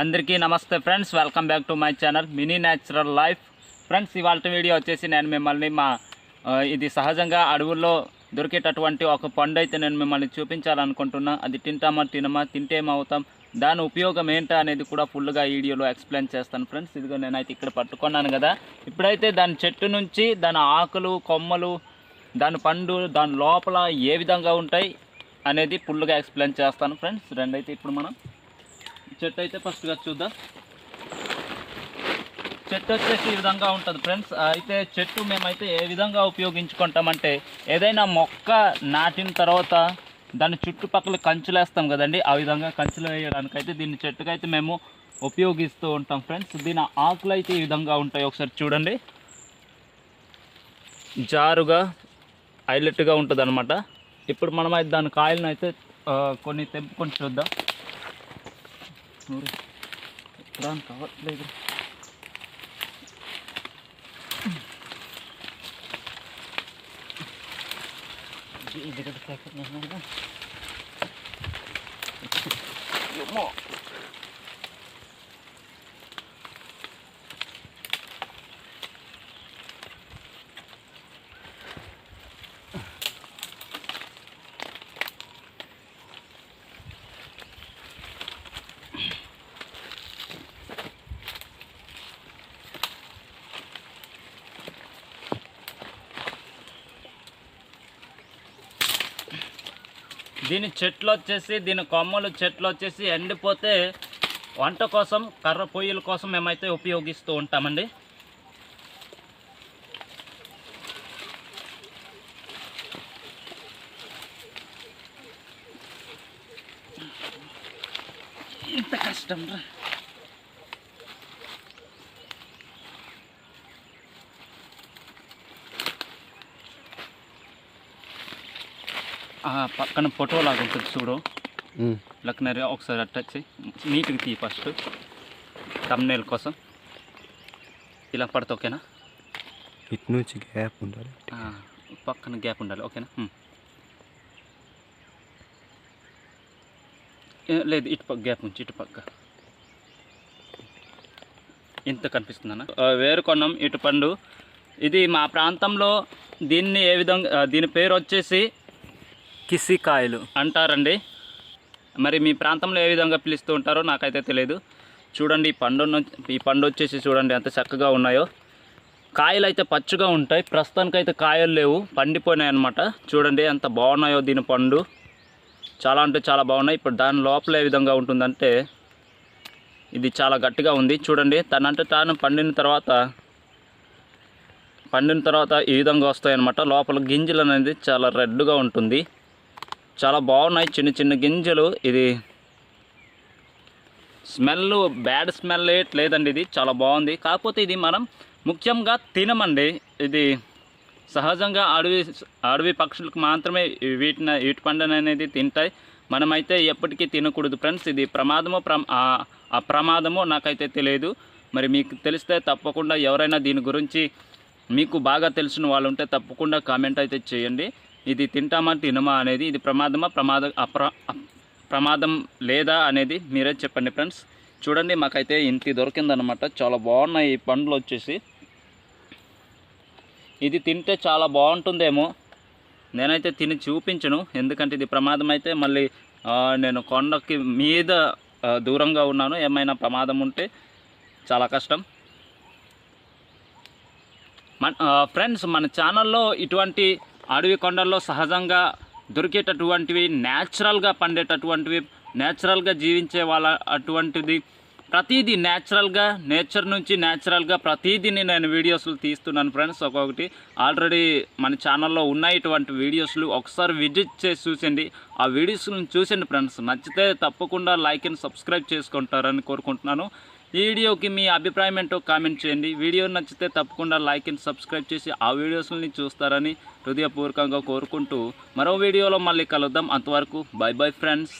అందరికీ నమస్తే friends welcome back to my channel mini natural life. Friends ఇవాళ video వచ్చేసి నేను మిమ్మల్ని మా ఇది సహజంగా అడవుల్లో దొరికేటటువంటి ఒక పండు అయితే నేను మిమ్మల్ని చూపించాలనుకుంటున్నా. అది తింటామా తినమా తింటే ఏమవుతాం దాని ఉపయోగం ఏంటా అనేది కూడా ఫుల్గా వీడియోలో ఎక్స్ప్లెయిన్ చేస్తాను ఫ్రెండ్స్. ఇదిగో నేనైతే ఇక్కడ పట్టుకున్నాను కదా. ఇప్పుడైతే దాని చెట్టు నుంచి దాని ఆకులు కొమ్మలు దాని పండు దాని లోపల ఏ విధంగా ఉంటాయి అనేది ఫుల్గా ఎక్స్ప్లెయిన్ చేస్తాను ఫ్రెండ్స్. రెండైతే ఇప్పుడు మనం చెట్టు అయితే ఫస్ట్గా చూద్దాం. చెట్టు వచ్చేసి ఈ విధంగా ఉంటుంది ఫ్రెండ్స్ అయితే చెట్టు మేమైతే ఏ విధంగా ఉపయోగించుకుంటామంటే ఏదైనా మొక్క నాటిన తర్వాత దాని చుట్టుపక్కల కంచులు వేస్తాం కదండి. ఆ విధంగా కంచులు వేయడానికి అయితే దీన్ని చెట్టుకైతే మేము ఉపయోగిస్తూ ఉంటాం ఫ్రెండ్స్ దీని ఆకులు అయితే ఈ విధంగా ఉంటాయి. ఒకసారి చూడండి. జారుగా హైలైట్గా ఉంటుంది అనమాట ఇప్పుడు మనం అయితే దాని కాయలను అయితే కొన్ని తెంపుకొని చూద్దాం. Nuri Keran kawat play bro Jadi ini dekat-dekat ni Yuk mok. దీని చెట్లు వచ్చేసి దీని కొమ్మలు చెట్లు వచ్చేసి ఎండిపోతే వంట కోసం కర్ర పొయ్యిల కోసం మేమైతే ఉపయోగిస్తూ ఉంటామండి. ఇంత కష్టం రా పక్కన ఫోటో లాగా ఉంటుంది చూడు. లక్నరీ ఒకసారి అట్టచ్చి నీట్గా తీ ఫస్ట్ తమ్నేల్ కోసం. ఇలా పడితే ఓకేనా? ఇటు నుంచి గ్యాప్ ఉండాలి. పక్కన గ్యాప్ ఉండాలి ఓకేనా? లేదు ఇటు పక్క గ్యాప్ ఉంచి ఇటు పక్క. ఇంత కనిపిస్తుందన్న? వేరుకొన్నం ఇటు పండు ఇది మా ప్రాంతంలో దీన్ని ఏ విధంగా దీని పేరు వచ్చేసి కిసికాయలు. అంటారండి. మరి మీ ప్రాంతంలో ఏ విధంగా పిలుస్తూ ఉంటారో నాకైతే తెలియదు చూడండి ఈ పండు ఈ పండు వచ్చేసి చూడండి ఎంత చక్కగా ఉన్నాయో. కాయలు అయితే పచ్చగా ఉంటాయి. ప్రస్తుతానికి అయితే కాయలు లేవు. పండిపోయినాయి అనమాట చూడండి ఎంత బాగున్నాయో దీని పండు. చాలా అంటే చాలా బాగున్నాయి. ఇప్పుడు దాని లోపల ఏ విధంగా ఉంటుందంటే ఇది చాలా గట్టిగా ఉంది. చూడండి తనంటే తాను పండిన తర్వాత పండిన తర్వాత ఈ విధంగా వస్తాయి అనమాట లోపల గింజలు అనేది చాలా రెడ్గా ఉంటుంది. చాలా బాగున్నాయి. చిన్న చిన్న గింజలు. ఇది స్మెల్ బ్యాడ్ స్మెల్ లేదండి ఇది. చాలా బాగుంది. కాకపోతే ఇది మనం ముఖ్యంగా తినమండి. ఇది సహజంగా అడవి అడవి పక్షులకు మాత్రమే వీటిని వీటి పండుని అనేది తింటాయి. మనమైతే ఎప్పటికీ తినకూడదు ఫ్రెండ్స్. ఇది ప్రమాదమో ప్ర ఆ- అప్రమాదమో నాకైతే తెలియదు. మరి మీకు తెలిస్తే తప్పకుండా ఎవరైనా దీని గురించి మీకు బాగా తెలిసిన వాళ్ళు ఉంటే తప్పకుండా కామెంట్ అయితే చేయండి. ఇది తింటామా తినమా అనేది ఇది ప్రమాదమా ప్రమాద అప్ర ప్రమాదం లేదా అనేది మీరే చెప్పండి ఫ్రెండ్స్. చూడండి మాకైతే ఇంత దొరికిందనమాట చాలా బాగున్నాయి ఈ పండ్లు వచ్చేసి. ఇది తింటే చాలా బాగుంటుందేమో. నేనైతే తిని చూపించను. ఎందుకంటే ఇది ప్రమాదం అయితే మళ్ళీ నేను కొండకి మీద దూరంగా ఉన్నాను. ఏమైనా ప్రమాదం ఉంటే చాలా కష్టం. మన ఫ్రెండ్స్ మన ఛానల్లో ఇటువంటి అడవి కొండల్లో సహజంగా దొరికేటటువంటివి న్యాచురల్గా పండేటటువంటివి న్యాచురల్గా జీవించే వాళ్ళ అటువంటిది. ప్రతిదీ న్యాచురల్గా నేచర్ నుంచి న్యాచురల్గా ప్రతిదీని నేను వీడియోస్లు తీస్తున్నాను ఫ్రెండ్స్ ఒక్కొక్కటి ఆల్రెడీ మన ఛానల్లో ఉన్నాయి ఇటువంటి వీడియోస్లు ఒకసారి విజిట్ చేసి చూసండి ఆ వీడియోస్లను చూసండి ఫ్రెండ్స్ నచ్చితే తప్పకుండా లైక్ అండ్ సబ్స్క్రైబ్ చేసుకుంటారని కోరుకుంటున్నాను. ఈ వీడియోకి మీ అభిప్రాయం ఏంటో కామెంట్ చేయండి. వీడియో నచ్చితే తప్పకుండా లైక్ అండ్ సబ్స్క్రైబ్ చేసి ఆ వీడియోస్ని చూస్తారని హృదయపూర్వకంగా కోరుకుంటూ మరో వీడియోలో మళ్ళీ కలుద్దాం. అంతవరకు బై బై ఫ్రెండ్స్.